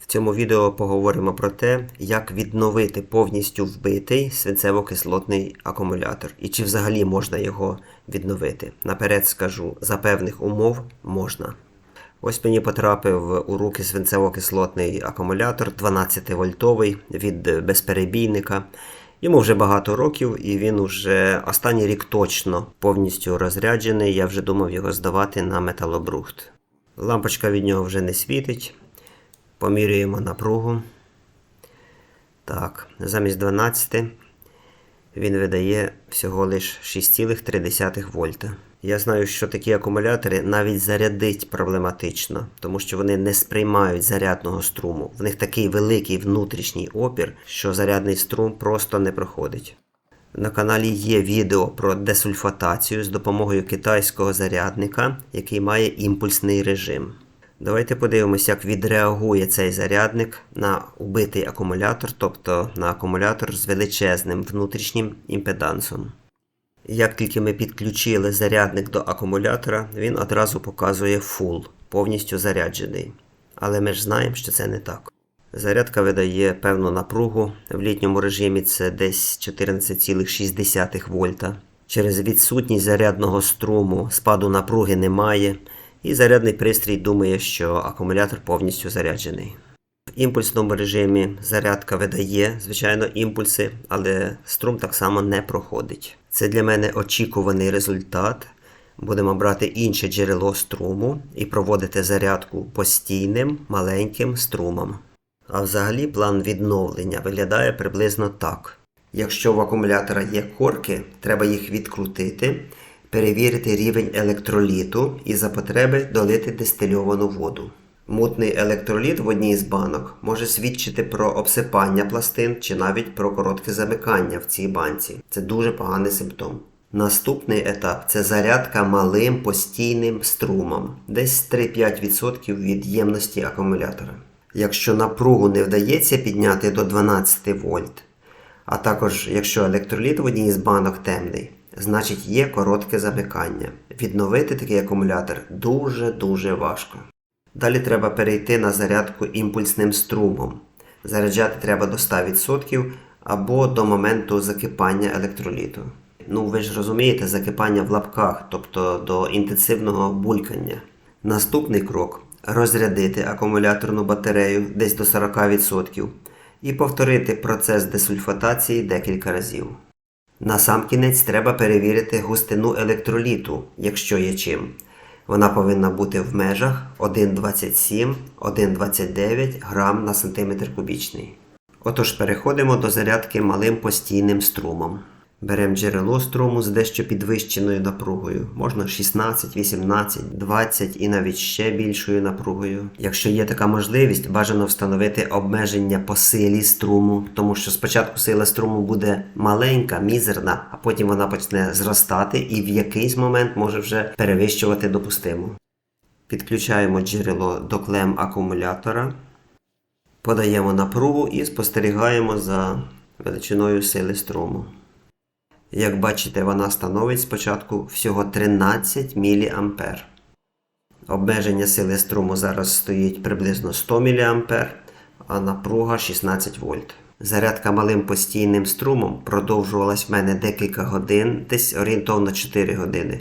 В цьому відео поговоримо про те, як відновити повністю вбитий свинцево-кислотний акумулятор і чи взагалі можна його відновити. Наперед скажу, за певних умов можна. Ось мені потрапив у руки свинцево-кислотний акумулятор 12 вольтовий від безперебійника. Йому вже багато років, і він уже останній рік точно повністю розряджений. Я вже думав його здавати на металобрухт. Лампочка від нього вже не світить. Помірюємо напругу. Так, замість 12 він видає всього лише 6,3 вольта. Я знаю, що такі акумулятори навіть зарядить проблематично, тому що вони не сприймають зарядного струму. В них такий великий внутрішній опір, що зарядний струм просто не проходить. На каналі є відео про десульфатацію з допомогою китайського зарядника, який має імпульсний режим. Давайте подивимося, як відреагує цей зарядник на убитий акумулятор, тобто на акумулятор з величезним внутрішнім імпедансом. Як тільки ми підключили зарядник до акумулятора, він одразу показує full, повністю заряджений. Але ми ж знаємо, що це не так. Зарядка видає певну напругу. В літньому режимі це десь 14,6 вольта. Через відсутність зарядного струму спаду напруги немає, і зарядний пристрій думає, що акумулятор повністю заряджений. В імпульсному режимі зарядка видає, звичайно, імпульси, але струм так само не проходить. Це для мене очікуваний результат. Будемо брати інше джерело струму і проводити зарядку постійним маленьким струмом. А взагалі план відновлення виглядає приблизно так. Якщо в акумулятора є корки, треба їх відкрутити, перевірити рівень електроліту і за потреби долити дистильовану воду. Мутний електроліт в одній з банок може свідчити про обсипання пластин чи навіть про коротке замикання в цій банці. Це дуже поганий симптом. Наступний етап це зарядка малим постійним струмом, десь 3-5% від ємності акумулятора. Якщо напругу не вдається підняти до 12 вольт, а також якщо електроліт в одній з банок темний, значить є коротке замикання. Відновити такий акумулятор дуже-дуже важко. Далі треба перейти на зарядку імпульсним струмом. Заряджати треба до 100% або до моменту закипання електроліту. Ну, ви ж розумієте, закипання в лапках, тобто до інтенсивного булькання. Наступний крок розрядити акумуляторну батарею десь до 40% і повторити процес десульфатації декілька разів. На сам кінець треба перевірити густину електроліту, якщо є чим. Вона повинна бути в межах 1,27-1,29 грам на сантиметр кубічний. Отож, переходимо до зарядки малим постійним струмом. Беремо джерело струму з дещо підвищеною напругою. Можна 16, 18, 20 і навіть ще більшою напругою. Якщо є така можливість, бажано встановити обмеження по силі струму, тому що спочатку сила струму буде маленька, мізерна, а потім вона почне зростати і в якийсь момент може вже перевищувати допустиму. Підключаємо джерело до клем акумулятора, подаємо напругу і спостерігаємо за величиною сили струму. Як бачите, вона становить спочатку всього 13 мА. Обмеження сили струму зараз стоїть приблизно 100 мА, а напруга 16 вольт. Зарядка малим постійним струмом продовжувалась в мене декілька годин, десь орієнтовно 4 години.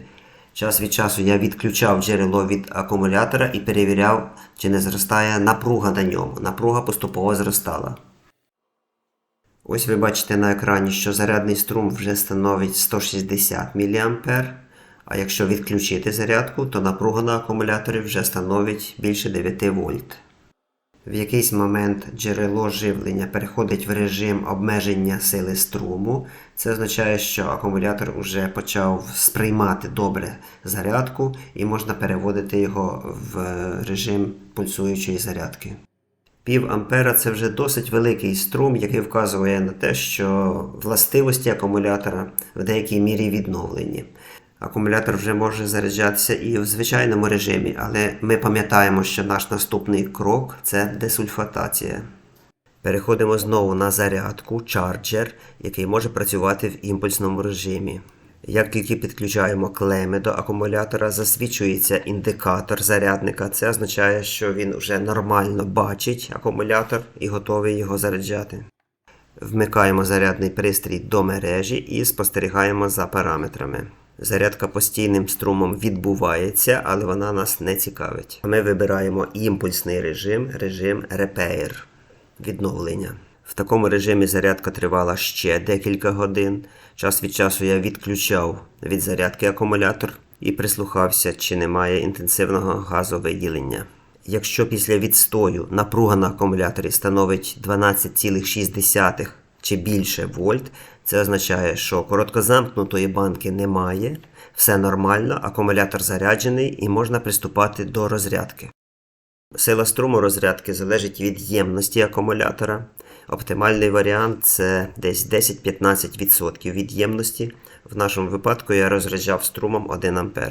Час від часу я відключав джерело від акумулятора і перевіряв, чи не зростає напруга на ньому. Напруга поступово зростала. Ось ви бачите на екрані, що зарядний струм вже становить 160 мА, а якщо відключити зарядку, то напруга на акумуляторі вже становить більше 9 вольт. В якийсь момент джерело живлення переходить в режим обмеження сили струму. Це означає, що акумулятор вже почав сприймати добре зарядку і можна переводити його в режим пульсуючої зарядки. Пів ампера це вже досить великий струм, який вказує на те, що властивості акумулятора в деякій мірі відновлені. Акумулятор вже може заряджатися і в звичайному режимі, але ми пам'ятаємо, що наш наступний крок це десульфатація. Переходимо знову на зарядку, чарджер, який може працювати в імпульсному режимі. Як тільки підключаємо клеми до акумулятора, засвічується індикатор зарядника. Це означає, що він вже нормально бачить акумулятор і готовий його заряджати. Вмикаємо зарядний пристрій до мережі і спостерігаємо за параметрами. Зарядка постійним струмом відбувається, але вона нас не цікавить. Ми вибираємо імпульсний режим, режим Repair відновлення. В такому режимі зарядка тривала ще декілька годин. Час від часу я відключав від зарядки акумулятор і прислухався, чи немає інтенсивного газовиділення. Якщо після відстою напруга на акумуляторі становить 12,6 чи більше вольт, це означає, що короткозамкнутої банки немає, все нормально, акумулятор заряджений і можна приступати до розрядки. Сила струму розрядки залежить від ємності акумулятора. Оптимальний варіант це десь 10-15% від ємності. В нашому випадку я розряджав струмом 1 А.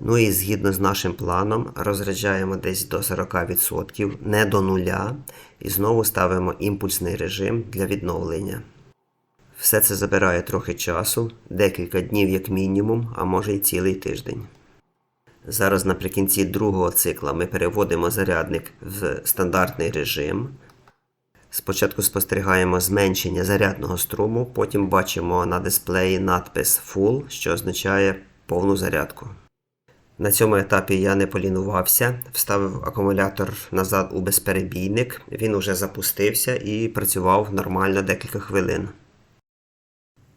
Ну і згідно з нашим планом, розряджаємо десь до 40%, не до нуля, і знову ставимо імпульсний режим для відновлення. Все це забирає трохи часу, декілька днів як мінімум, а може й цілий тиждень. Зараз наприкінці другого цикла ми переводимо зарядник в стандартний режим. Спочатку спостерігаємо зменшення зарядного струму, потім бачимо на дисплеї надпис Full, що означає повну зарядку. На цьому етапі я не полінувався, вставив акумулятор назад у безперебійник, він уже запустився і працював нормально декілька хвилин.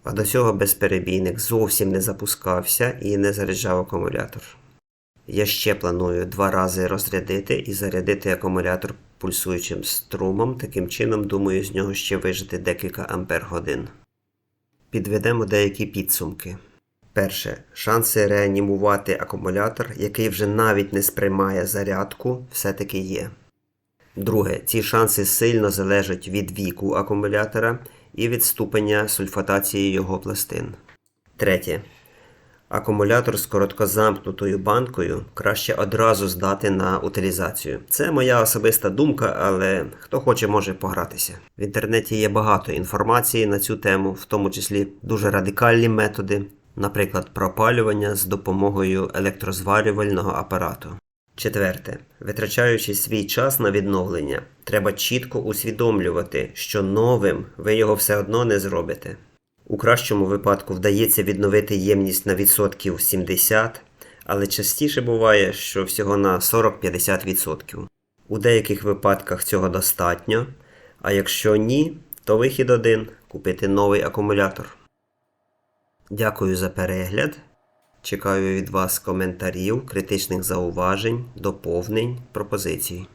А до цього безперебійник зовсім не запускався і не заряджав акумулятор. Я ще планую два рази розрядити і зарядити акумулятор пульсуючим струмом, таким чином, думаю, з нього ще вижити декілька ампер годин. Підведемо деякі підсумки. Перше. Шанси реанімувати акумулятор, який вже навіть не сприймає зарядку, все-таки є. Друге, ці шанси сильно залежать від віку акумулятора і від ступеня сульфатації його пластин. Третє. Акумулятор з короткозамкнутою банкою краще одразу здати на утилізацію. Це моя особиста думка, але хто хоче, може погратися. В інтернеті є багато інформації на цю тему, в тому числі дуже радикальні методи, наприклад, пропалювання з допомогою електрозварювального апарату. Четверте, витрачаючи свій час на відновлення, треба чітко усвідомлювати, що новим ви його все одно не зробите. У кращому випадку вдається відновити ємність на відсотків 70, але частіше буває, що всього на 40-50%. У деяких випадках цього достатньо, а якщо ні, то вихід один купити новий акумулятор. Дякую за перегляд. Чекаю від вас коментарів, критичних зауважень, доповнень, пропозицій.